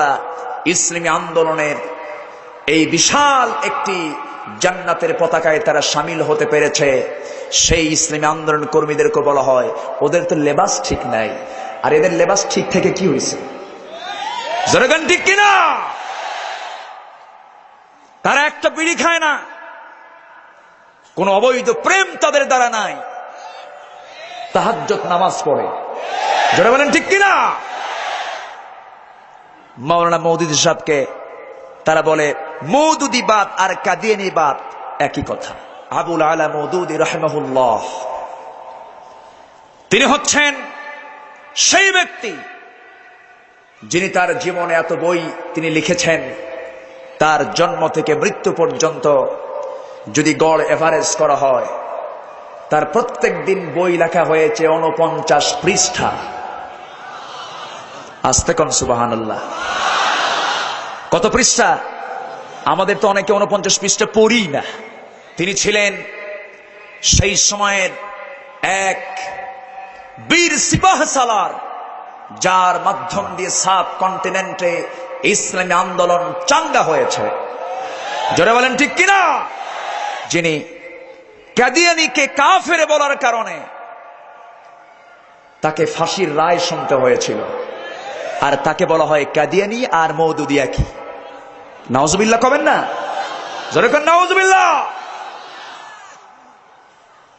ছাত্ররা ইসলামী আন্দোলনের এই বিশাল একটি জান্নাতের পতাকায় তারা সামিল হতে পেরেছে। সেই ইসলামী আন্দোলন কর্মীদেরকে বলা হয়, ওদের তো লেবাস ঠিক নাই। আর এদের লেবাস ঠিক থেকে কি হয়েছে? জনগণ ঠিক কিনা? তারা একটা বিড়ি খায় না। কোন অবৈধ প্রেম তাদের দ্বারা নাই। তাহাজ্জত নামাজ পড়ে। বলেন, ঠিক কিনা? মাওলানা মৌদুদি সাহেবকে, তারা বলে, মৌদুদি বাদ আর কাদিয়ানি বাদ একই কথা। আবুল আলা মৌদুদি রহমাহুল্লাহ। তিনি হচ্ছেন সেই ব্যক্তি যিনি তার জীবনে এত বই তিনি লিখেছেন, তার জন্ম থেকে মৃত্যু পর্যন্ত যদি গড় এভারেজ করা হয়, তার প্রত্যেক দিন বই লেখা হয়েছে উনপঞ্চাশ পৃষ্ঠা। আসতে কন সুবাহান কত পৃষ্ঠা? আমাদের তো অনেকে উনপঞ্চাশ পৃষ্ঠা পড়ি না। তিনি ছিলেন সেই সময়ের এক বীর সিপাহ সালার, যার মাধ্যম দিয়ে সাব কন্টিনেন্টে ইসলামী আন্দোলন চাঙ্গা হয়েছে। জোরে বলেন ঠিক কিনা? যিনি কাদিয়ানিকে কাফেরে বলার কারণে তাকে ফাঁসির রায় শুনতে হয়েছিল। আর তাকে বলা হয় কাদিয়ানি আর মৌদুদিয়া কি নওয়াজবিল্লাহ কবেন না যেরকম নওয়াজবিল্লাহ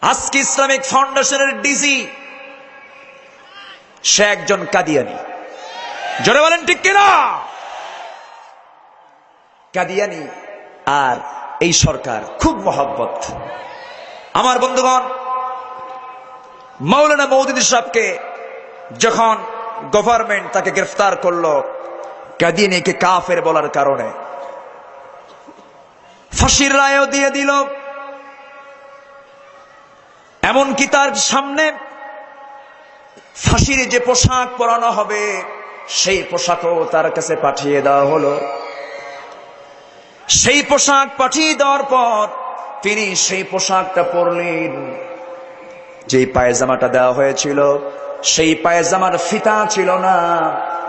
আজকে ইসলামিক ফাউন্ডেশনের ডিসি সে একজন কাদিয়ানি। জোরে বলেন ঠিক কিনা? কাদিয়ানি আর এই সরকার খুব মহব্বত। আমার বন্ধুগণ, মৌলানা মৌদিন সাহেবকে যখন গভর্নমেন্ট তাকে গ্রেফতার করল কাদিয়ানিকে কাফের বলার কারণে। ফাঁসির রায়ও দিয়ে দিল। এমনকি তার সামনে ফাঁসির যে পোশাক পরানো হবে, সেই পোশাকও তার কাছে পাঠিয়ে দেওয়া হলো। সেই পোশাক পাঠিয়ে দেওয়ার পর তিনি সেই পোশাকটা পরলেন, যেই পায়জামাটা দেওয়া হয়েছিল। সেই পায়জামার ফিতা ছিল না।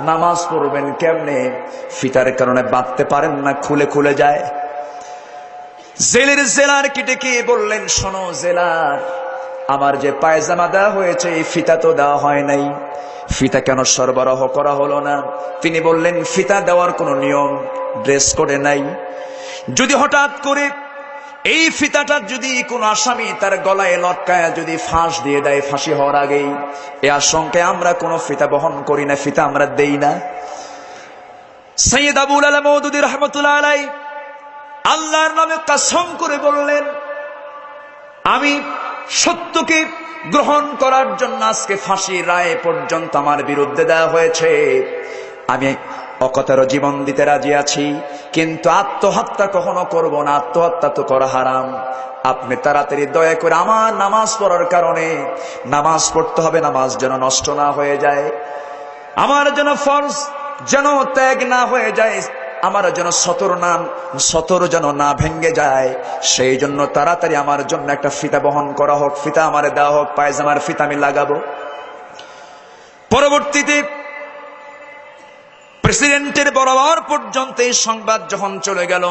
নামাজ পড়বেন কেমনে? ফিতার কারণে বাঁধতে পারেন না, খুলে খুলে যায়। জেলের জেলার কি ডেকে বললেন, শোনো জেলার আমার যে পায়জামা দেওয়া হয়েছে, এই ফিতা তো দেওয়া হয় নাই। ফিতা কেন সরবরাহ করা হলো না? তিনি বললেন, ফিতা দেওয়ার কোনো নিয়ম, ড্রেস কোডে নাই। যদি হঠাৎ করে এই ফিতাটা যদি কোনো আসামি তার গলায় লটকায় যদি ফাঁস দিয়ে দেয়, ফাঁসি হওয়ার আগেই, এ আশঙ্কায় আমরা কোনো ফিতা বহন করি না, ফিতা আমরা দেই না। সৈয়দ আবুল আলম মৌদুদি রহমতুল্লাহ আলাই আল্লাহর নামে কাসম করে বললেন, আমি সত্যকে গ্রহণ করার জন্য আজকে ফাঁসি রায় পর্যন্ত আমার বিরুদ্ধে দেওয়া হয়েছে। আমি অকতার জীবন দিতে রাজি আছি, কিন্তু আত্মহত্যা কখনো করব না, আত্মহত্যা তো করা হারাম। আপনি তাড়াতাড়ি দয়া করে আমার নামাজ পড়ার কারণে, নামাজ পড়তে হবে, নামাজ যেন নষ্ট না হয়ে যায়। আমার যেন ফরজ যেন ত্যাগ না হয়ে যায়, আমার যেন সতর নাম সতর যেন না ভেঙ্গে যায়, সেই জন্য তাড়াতাড়ি আমার জন্য একটা ফিতা বহন করা হোক, ফিতা আমার দেওয়া হোক, পায়জামার ফিতা আমি লাগাবো। পরবর্তীতে প্রেসিডেন্টের বরাবর পর্যন্ত এই সংবাদ যখন চলে গেল,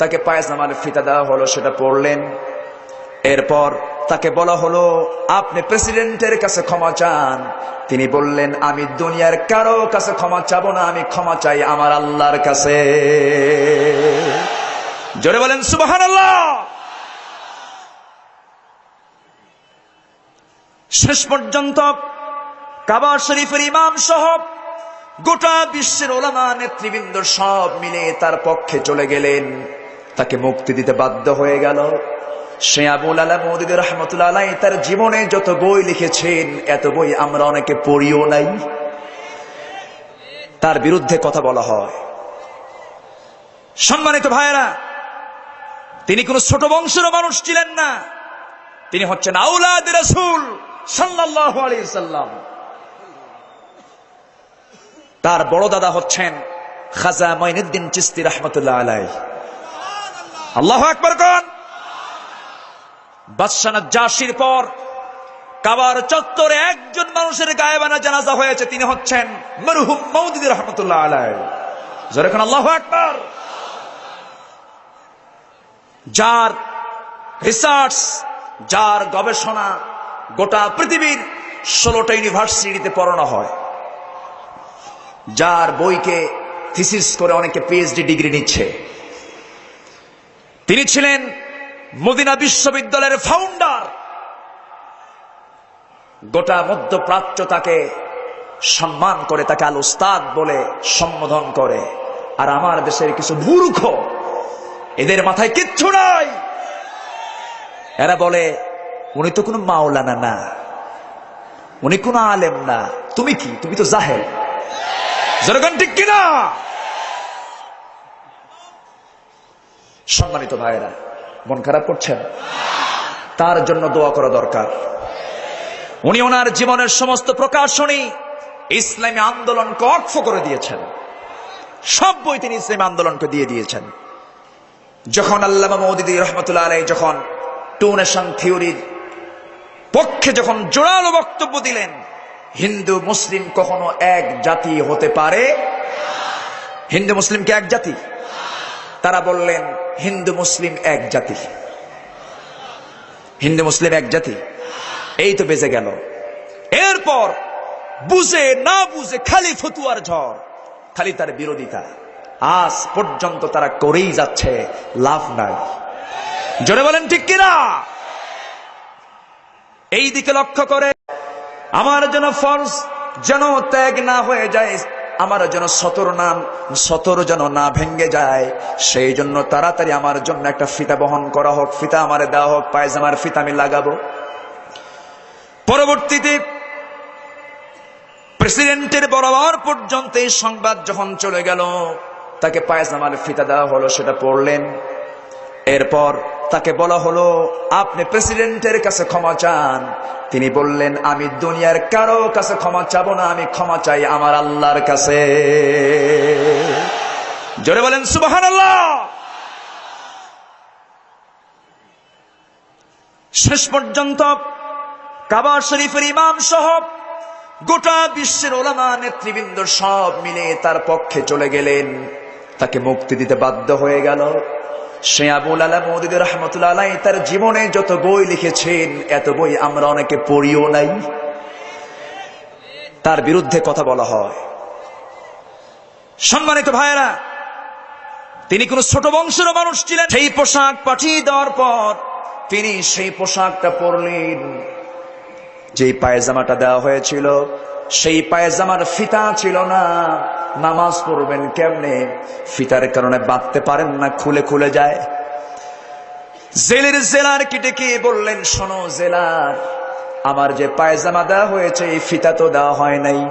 তাকে পায়জামার ফিতা দেওয়া হলো, সেটা পড়লেন। এরপর তাকে বলা হলো, আপনি প্রেসিডেন্টের কাছে ক্ষমা চান। তিনি বললেন, আমি দুনিয়ার কারও কাছে ক্ষমা চাবো না, আমি ক্ষমা চাই আমার আল্লাহর কাছে। জোরে বলেন সুবাহান আল্লাহ শেষ পর্যন্ত কাবা শরীফের ইমাম সহ গোটা বিশ্বের ওলামা নেতৃবৃন্দ সব মিলে তার পক্ষে চলে গেলেন। তাকে মুক্তি দিতে বাধ্য হয়ে গেল। সে আবুল আলা রহমতুল্লাহ তার জীবনে যত বই লিখেছেন, এত বই আমরা অনেকে পড়িও নাই। তার বিরুদ্ধে কথা বলা হয়। সম্মানিত ভাইয়েরা, তিনি কোন ছোট বংশের মানুষ ছিলেন না। তিনি হচ্ছেন আউলাদ রসুল সাল্লাহ আলী সাল্লাম তার বড় দাদা হচ্ছেন খাজা মঈনুদ্দিন চিস্তি রহমতুল্লাহ আলাই আল্লাহ আকবর কন? বাদশাহ জাসির পর কাবার চত্বরে একজন মানুষের গায়ে গায়েবানা জানাজা হয়েছে, তিনি হচ্ছেন মরহুম মৌদিদ রহমতুল্লাহ আলাই যেরকম আল্লাহ একবার যার রিসার্চ যার গবেষণা গোটা পৃথিবীর ষোলোটা ইউনিভার্সিটিতে পড়ানো হয়। যার বইকে থিসিস করে অনেকে পিএইচডি ডিগ্রি নিচ্ছে। তিনি ছিলেন মদিনা বিশ্ববিদ্যালয়ের ফাউন্ডার গোটা মধ্যপ্রাচ্য তাকে সম্মান করে, তাকে আল উস্তাদ বলে সম্বোধন করে। আর আমার দেশের কিছু মূর্খ, এদের মাথায় কিচ্ছু নাই। এরা বলে, উনি তো কোনো মাওলানা না, উনি কোনো আলেম না। তুমি কি? তুমি তো জাহেল। জনগণ ঠিক কিনা? সম্মানিত ভাইয়েরা, মন খারাপ করছেন? তার জন্য দোয়া করা দরকার। উনি ওনার জীবনের সমস্ত প্রকাশনী ইসলামী আন্দোলনকে অর্থ করে দিয়েছেন। সব বই তিনি ইসলামী আন্দোলনকে দিয়ে দিয়েছেন। যখন আল্লামা মৌদিদি রহমতুল্লাহ আলাই যখন টু নেশন থিওরির পক্ষে যখন জোরালো বক্তব্য দিলেন হিন্দু মুসলিম কখনো এক জাতি হতে পারে? হিন্দু মুসলিমকে এক জাতি? তারা বললেন, হিন্দু মুসলিম এক জাতি। হিন্দু মুসলিম এক জাতি। এই তো বেজে গেল। এরপর বুঝে না বুঝে খালি ফতুয়ার ঝড়। খালি তার বিরোধিতা। আজ পর্যন্ত তারা করেই যাচ্ছে, লাভ নাই। জোরে বলেন ঠিক কিনা? এই দিকে লক্ষ্য করে আমার যেন ফরজ যেন ত্যাগ না হয়ে যায়, আমার যেন সতর নাম সতর যেন না ভেঙ্গে যায়, সেই জন্য তাড়াতাড়ি আমার জন্য একটা ফিতা বহন করা হোক, ফিতা আমার দেওয়া হোক, পায়জামার ফিতা আমি লাগাবো। পরবর্তীতে প্রেসিডেন্টের বরাবর পর্যন্ত এই সংবাদ যখন চলে গেল, তাকে পায়জামার ফিতা দেওয়া হলো, সেটা পড়লেন। এরপর তাকে বলা হলো, আপনি প্রেসিডেন্টের কাছে ক্ষমা চান। তিনি বললেন, আমি দুনিয়ার কারও কাছে ক্ষমা চাবো না, আমি ক্ষমা চাই আমার আল্লাহর কাছে। জোরে বলেন সুবাহান আল্লাহ শেষ পর্যন্ত কাবা শরীফের ইমাম সহ গোটা বিশ্বের ওলামা নেতৃবৃন্দ সব মিলে তার পক্ষে চলে গেলেন। তাকে মুক্তি দিতে বাধ্য হয়ে গেল। সে আবুল আলা মৌদিদ রহমতুল্লাহ তার জীবনে যত বই লিখেছেন, এত বই আমরা অনেকে পড়িও নাই। তার বিরুদ্ধে কথা বলা হয়। সম্মানিত ভাইয়েরা, তিনি কোন ছোট বংশের মানুষ ছিলেন। সেই পোশাক পাঠিয়ে দেওয়ার পর তিনি সেই পোশাকটা পরলেন। যেই পায়জামাটা দেওয়া হয়েছিল, সেই পায়জামার ফিতা ছিল না। নামাজ পড়বেন কেমনে? ফিতার কারণে বাঁধতে পারেন না, খুলে খুলে যায়। জেলের জেলার কি ডেকে বললেন, শোনো জেলার, আমার যে পায়জামা দেওয়া হয়েছে, এই ফিতা তো দেওয়া হয় নাই।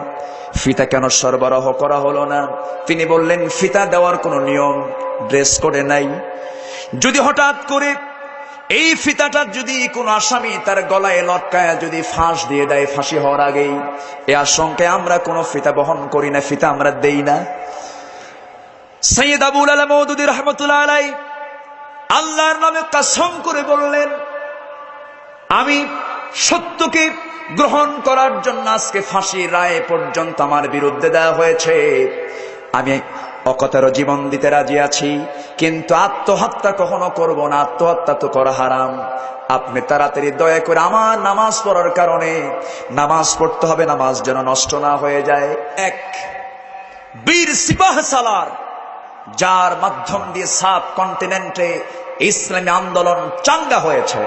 ফিতা কেন সরবরাহ করা হলো না? তিনি বললেন, ফিতা দেওয়ার কোনো নিয়ম, ড্রেস কোডে নাই। যদি হঠাৎ করে এই ফিতাটা যদি কোন আসামি তার গলায় লটকায় যদি ফাঁস দিয়ে দেয়, ফাঁসি হওয়ার আগেই, এ আশঙ্কায় আমরা কোনো ফিতা বহন করি না, ফিতা আমরা দেই না। সৈয়দ আবুল আলম রহমতুল্লাহ আলাই আল্লাহর নামে কাসম করে বললেন, আমি সত্যকে গ্রহণ করার জন্য আজকে ফাঁসি রায় পর্যন্ত আমার বিরুদ্ধে দেওয়া হয়েছে। আমি অকতারও জীবন দিতে রাজি আছি, কিন্তু আত্মহত্যা কখনো করব না, আত্মহত্যা তো করা হারাম। আপনি তাড়াতাড়ি দয়া করে আমার নামাজ পড়ার কারণে নামাজ পড়তে হবে, নামাজ যেন নষ্ট না হয়ে যায়। এক, বীর সিপাহ সালার, যার মাধ্যম দিয়ে সাব কন্টিনেন্টে ইসলামী আন্দোলন চাঙ্গা হয়েছে।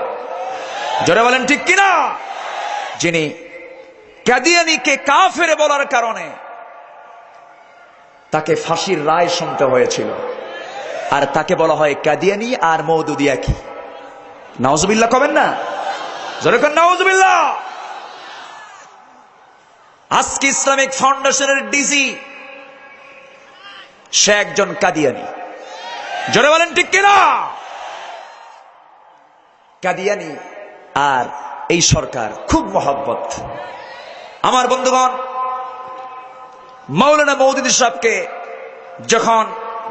জোরে বলেন ঠিক কিনা? যিনি কাদিয়ানিকে কাফেরে বলার কারণে তাকে ফাঁসির রায় শুনতে হয়েছিল। আর তাকে বলা হয় কাদিয়ানি আর মৌদুদিয়া কি? নওয়াজবিল্লাহ কবেন না? যেরকম নওয়াজবিল্লাহ আজকে ইসলামিক ফাউন্ডেশনের ডিসি সে একজন কাদিয়ানি। জোরে বলেন ঠিক কিনা? কাদিয়ানি আর এই সরকার খুব মহব্বত। আমার বন্ধুগণ মৌলানা মৌদুদি সাহেবকে যখন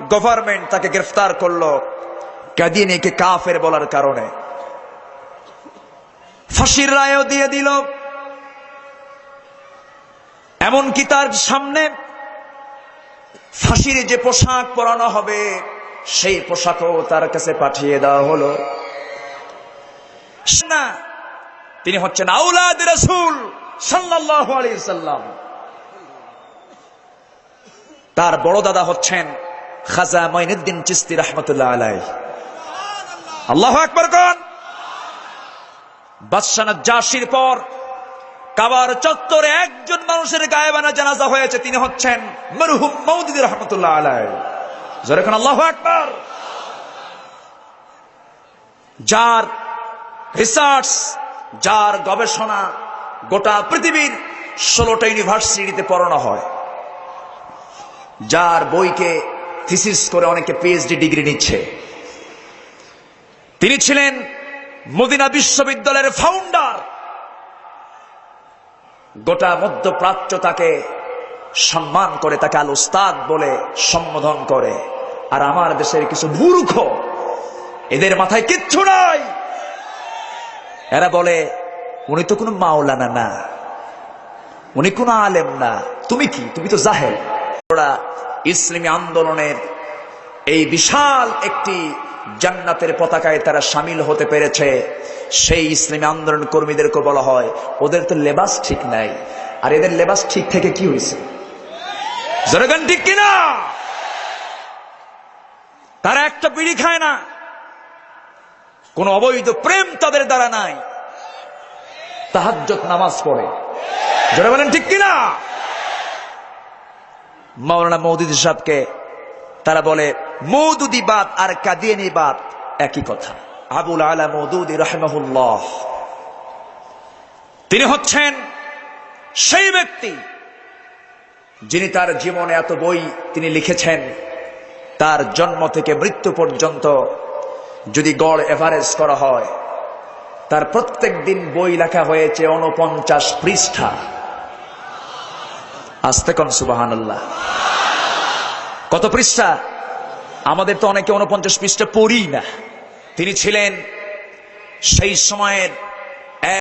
গভর্নমেন্ট তাকে গ্রেফতার করল, কাদিয়ানিকে কাফের বলার কারণে। ফাঁসির রায়ও দিয়ে দিল। এমনকি তার সামনে ফাঁসির যে পোশাক পরানো হবে, সেই পোশাকও তার কাছে পাঠিয়ে দেওয়া হলো। না, তিনি হচ্ছেন আউলাদ রসুল সাল্লাল্লাহু আলাইহি সাল্লাম তার বড় দাদা হচ্ছেন খাজা মঈনুদ্দিন চিস্তি রহমতুল্লাহ আলাই আল্লাহ আকবর কন? বাদশাহ জাসির পর কাবার চত্বরে একজন মানুষের গায়েবানা জানাজা হয়েছে, তিনি হচ্ছেন মরহুম মৌদিদ রহমতুল্লাহ আলাই যেরকম আল্লাহ আকবর? যার রিসার্চ যার গবেষণা গোটা পৃথিবীর ষোলোটা ইউনিভার্সিটিতে পড়ানো হয়। যার বইকে থিসিস করে অনেকে পিএইচডি ডিগ্রি নিচ্ছে। তিনি ছিলেন মদিনা বিশ্ববিদ্যালয়ের ফাউন্ডার গোটা মধ্যপ্রাচ্য তাকে সম্মান করে, তাকে আল উস্তাদ বলে সম্বোধন করে। আর আমার দেশের কিছু মূর্খ, এদের মাথায় কিচ্ছু নাই। এরা বলে, উনি তো কোনো মাওলানা না, উনি কোনো আলেম না। তুমি কি? তুমি তো জাহেল। ইসলামী আন্দোলনের এই বিশাল একটি জান্নাতের পতাকায় তারা সামিল হতে পেরেছে। সেই ইসলামী আন্দোলন কর্মীদেরকে বলা হয়, ওদের তো লেবাস ঠিক নাই। আর এদের লেবাস ঠিক থেকে কি হয়েছে? জনগণ ঠিক কিনা? তারা একটা বিড়ি খায় না। কোন অবৈধ প্রেম তাদের দ্বারা নাই। তাহাজ্জত নামাজ পড়ে। বলেন, ঠিক কিনা? মাওলানা মৌদুদি সাহেবকে তারা বলে, মৌদুদি বাদ আর কাদিয়ানি বাদ একই কথা। আবুল আলা মৌদুদি রহমহুল্লাহ। তিনি হচ্ছেন সেই ব্যক্তি যিনি তার জীবনে এত বই তিনি লিখেছেন, তার জন্ম থেকে মৃত্যু পর্যন্ত যদি গড় এভারেজ করা হয়, তার প্রত্যেক দিন বই লেখা হয়েছে উনপঞ্চাশ পৃষ্ঠা। আসতে কন সুবাহান কত পৃষ্ঠা? আমাদের তো অনেকে উনপঞ্চাশ পৃষ্ঠা পড়ি না। তিনি ছিলেন সেই সময়ের